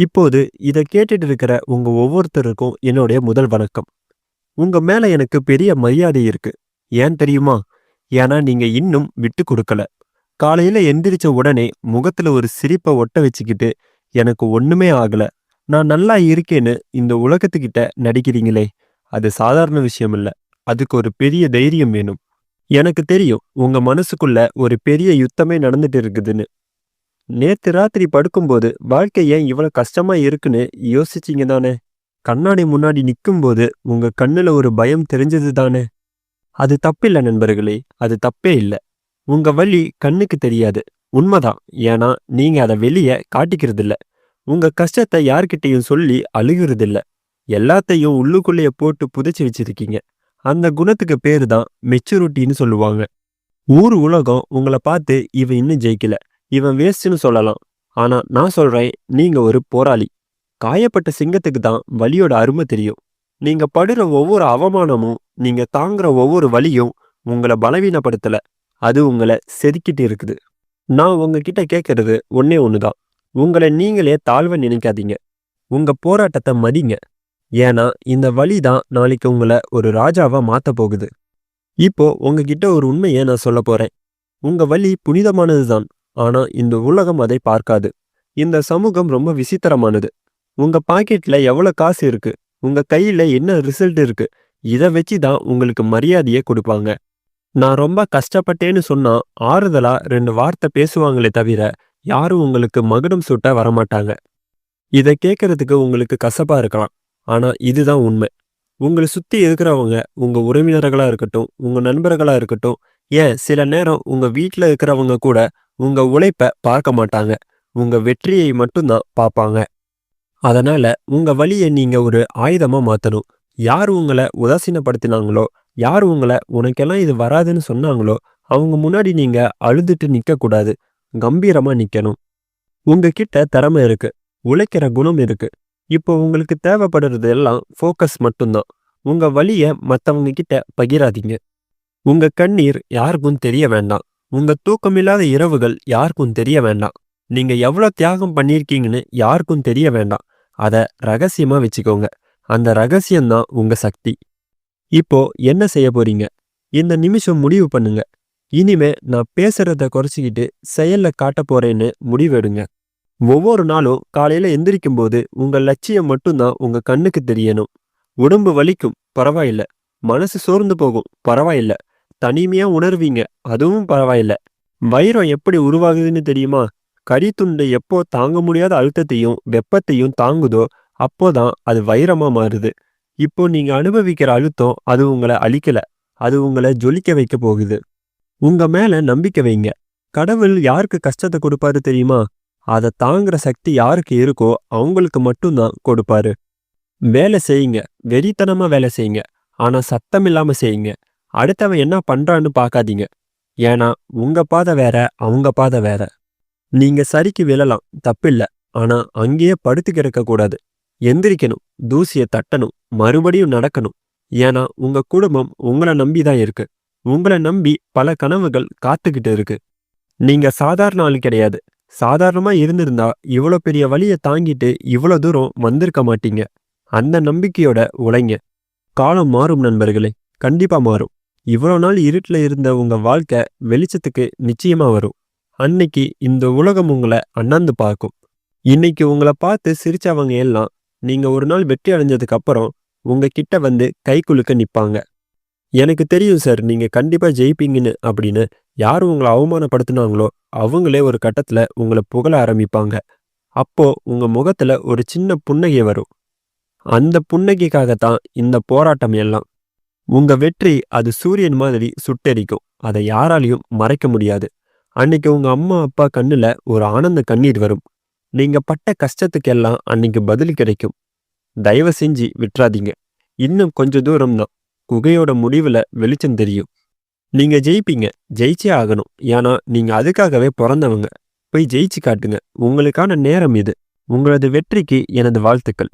இப்போது இத கேட்டுட்டு இருக்கிற உங்க ஒவ்வொருத்தருக்கும் என்னுடைய முதல் வணக்கம். உங்க மேல எனக்கு பெரிய மரியாதை இருக்கு. ஏன் தெரியுமா? ஏன்னா நீங்க இன்னும் விட்டு கொடுக்கல. காலையில எந்திரிச்ச உடனே முகத்துல ஒரு சிரிப்பை ஒட்ட வச்சுக்கிட்டு, எனக்கு ஒண்ணுமே ஆகல. நான் நல்லா இருக்கேன்னு இந்த உலகத்துக்கிட்ட நடிக்கிறீங்களே, அது சாதாரண விஷயம் இல்ல. அதுக்கு ஒரு பெரிய தைரியம் வேணும். எனக்கு தெரியும் உங்க மனசுக்குள்ள ஒரு பெரிய யுத்தமே நடந்துட்டு இருக்குதுன்னு. நேத்து ராத்திரி படுக்கும்போது வாழ்க்கை ஏன் இவ்வளவு கஷ்டமா இருக்குன்னு யோசிச்சீங்க தானே? கண்ணாடி முன்னாடி நிற்கும்போது உங்க கண்ணுல ஒரு பயம் தெரிஞ்சது தானே? அது தப்பில்லை நண்பர்களே, அது தப்பே இல்லை உங்க வழி கண்ணுக்கு தெரியாது. உண்மைதான் ஏன்னா நீங்க அதை வெளியே காட்டிக்கிறதில்ல. உங்க கஷ்டத்தை யார்கிட்டையும் சொல்லி அழுகுறதில்ல. எல்லாத்தையும் உள்ளுக்குள்ளேயே போட்டு புதைச்சு வச்சிருக்கீங்க. அந்த குணத்துக்கு பேரு தான் மெச்சூரிட்டின்னு சொல்லுவாங்க. ஊர் உலகம் உங்களை பார்த்து இவன் இன்னும் ஜெயிக்கல. இவன் வேஸ்ட்னு சொல்லலாம். ஆனா நான் சொல்றேன் நீங்க ஒரு போராளி. காயப்பட்ட சிங்கத்துக்கு தான் வலியோட அருமை தெரியும். நீங்க படுற ஒவ்வொரு அவமானமும், நீங்க தாங்குற ஒவ்வொரு வலியும் உங்களை பலவீனப்படுத்தல. அது உங்களை செதுக்கிட்டு இருக்குது. நான் உங்ககிட்ட கேட்கறது ஒன்னே ஒண்ணுதான். உங்களை நீங்களே தாழ்வை நினைக்காதீங்க. உங்க போராட்டத்தை மதிங்க. ஏன்னா இந்த வழி தான் நாளைக்கு உங்களை ஒரு ராஜாவா மாத்த போகுது. இப்போ உங்ககிட்ட ஒரு உண்மையை நான் சொல்லப் போறேன். உங்க வழி புனிதமானது தான். ஆனா இந்த உலகம் அதை பார்க்காது. இந்த சமூகம் ரொம்ப விசித்திரமானது. உங்க பாக்கெட்ல எவ்வளவு காசு இருக்கு? உங்க கையில என்ன ரிசல்ட் இருக்கு? இத வச்சு தான் உங்களுக்கு மரியாதையே கொடுப்பாங்க. நான் ரொம்ப கஷ்டப்பட்டேன்னு சொன்னா ஆறுதலா ரெண்டு வார்த்தை பேசுவாங்களே தவிர யாரும் உங்களுக்கு மகுடம் சூட்ட வரமாட்டாங்க. இத கேட்கறதுக்கு உங்களுக்கு கசப்பா இருக்கலாம். ஆனா இதுதான் உண்மை. உங்கள சுத்தி இருக்கிறவங்க உங்க உறவினர்களா இருக்கட்டும், உங்க நண்பர்களா இருக்கட்டும், ஏன் சில நேரம் உங்க வீட்டில் இருக்கிறவங்க கூட உங்க உழைப்ப பார்க்க மாட்டாங்க. உங்க வெற்றியை மட்டும் தான் பார்ப்பாங்க. அதனால உங்க வழியை நீங்க ஒரு ஆயுதமா மாத்தணும். யார் உங்கள உதாசீனப்படுத்தினாங்களோ, யார் உங்கள உனக்கெல்லாம் இது வராதுன்னு சொன்னாங்களோ, அவங்க முன்னாடி நீங்க அழுதுட்டு நிக்க கூடாது. கம்பீரமா நிக்கணும். உங்ககிட்ட திறமை இருக்கு. உழைக்கிற குணம் இருக்கு. இப்போ உங்களுக்கு தேவைப்படுறது எல்லாம் ஃபோக்கஸ் மட்டும்தான். உங்க வழியை மத்தவங்க கிட்ட பகிராதீங்க. உங்க கண்ணீர் யாருக்கும் தெரிய வேண்டாம். உங்க தூக்கமில்லாத இரவுகள் யாருக்கும் தெரிய வேண்டாம். நீங்க எவ்வளோ தியாகம் பண்ணியிருக்கீங்கன்னு யாருக்கும் தெரிய வேண்டாம். அத ரகசியமா வச்சுக்கோங்க. அந்த ரகசியம் தான் உங்க சக்தி. இப்போ என்ன செய்ய போறீங்க? இந்த நிமிஷம் முடிவு பண்ணுங்க. இனிமே நான் பேசுறத குறைச்சிக்கிட்டு செயல்ல காட்ட போறேன்னு முடிவெடுங்க. ஒவ்வொரு நாளும் காலையில எந்திரிக்கும் போது உங்க லட்சியம் மட்டும்தான் உங்க கண்ணுக்கு தெரியணும். உடம்பு வலிக்கும் பரவாயில்ல. மனசு சோர்ந்து போகும் பரவாயில்ல. தனிமையா உணர்வீங்க அதுவும் பரவாயில்ல. வைரம் எப்படி உருவாகுதுன்னு தெரியுமா? கரித்துண்டு எப்போ தாங்க முடியாத அழுத்தத்தையும் வெப்பத்தையும் தாங்குதோ அப்போதான் அது வைரமா மாறுது. இப்போ நீங்க அனுபவிக்கிற அழுத்தம் அது உங்கள அழிக்கல. அது உங்கள ஜொலிக்க வைக்க போகுது. உங்க மேல நம்பிக்கை வைங்க. கடவுள் யாருக்கு கஷ்டத்தை கொடுப்பாரு தெரியுமா? அத தாங்குற சக்தி யாருக்கு இருக்கோ அவங்களுக்கு மட்டும்தான் கொடுப்பாரு. வேலை செய்யுங்க. வெறித்தனமா வேலை செய்யுங்க. ஆனா சத்தம் இல்லாம செய்யுங்க. அடுத்தவன் என்ன பண்றான்னு பார்க்காதீங்க. ஏன்னா உங்க பாதை வேற அவங்க பாதை வேற. நீங்க சரிக்கு விழலாம் தப்பில்ல. ஆனா அங்கேயே படுத்து கிடக்க கூடாது. எந்திரிக்கணும். தூசிய தட்டணும். மறுபடியும் நடக்கணும். ஏன்னா உங்க குடும்பம் உங்கள நம்பி தான் இருக்கு. உங்கள நம்பி பல கனவுகள் காத்துக்கிட்டு இருக்கு. நீங்க சாதாரண ஆள் கிடையாது. சாதாரணமா இருந்திருந்தா இவ்வளோ பெரிய வழியை தாங்கிட்டு இவ்வளோ தூரம் வந்திருக்க மாட்டீங்க. அந்த நம்பிக்கையோட உழைங்க. காலம் மாறும் நண்பர்களே. கண்டிப்பா மாறும். இவ்வளோ நாள் இருட்டுல இருந்த உங்க வாழ்க்கை வெளிச்சத்துக்கு நிச்சயமா வரும். அன்னைக்கு இந்த உலகம் உங்கள அண்ணாந்து பார்க்கும். இன்னைக்கு உங்கள பார்த்து சிரிச்சவங்க எல்லாம் நீங்க ஒரு நாள் வெற்றி அடைஞ்சதுக்கு அப்புறம் உங்க கிட்ட வந்து கை குலுக்க நிப்பாங்க. எனக்கு தெரியும் சார் நீங்க கண்டிப்பா ஜெயிப்பீங்கன்னு அப்படின்னு யார் உங்கள அவமானப்படுத்துனாங்களோ அவங்களே ஒரு கட்டத்துல உங்கள புகழ ஆரம்பிப்பாங்க. அப்போ உங்க முகத்துல ஒரு சின்ன புன்னகை வரும். அந்த புன்னகைக்காக தான் இந்த போராட்டம் எல்லாம். உங்க வெற்றி அது சூரியன் மாதிரி சுட்டெரிக்கும். அதை யாராலையும் மறைக்க முடியாது. அன்னைக்கு உங்க அம்மா அப்பா கண்ணுல ஒரு ஆனந்த கண்ணீர் வரும். நீங்க பட்ட கஷ்டத்துக்கெல்லாம் அன்னைக்கு பதில் கிடைக்கும். தயவு செஞ்சு விட்டுறாதீங்க இன்னும் கொஞ்ச தூரம் தான். குகையோட முடிவுல வெளிச்சம் தெரியும். நீங்க ஜெயிப்பீங்க. ஜெயிச்சே ஆகணும். ஏன்னா நீங்க அதுக்காகவே பிறந்தவங்க. போய் ஜெயிச்சு காட்டுங்க. உங்களுக்கான நேரம் இது. உங்களது வெற்றிக்கு எனது வாழ்த்துக்கள்.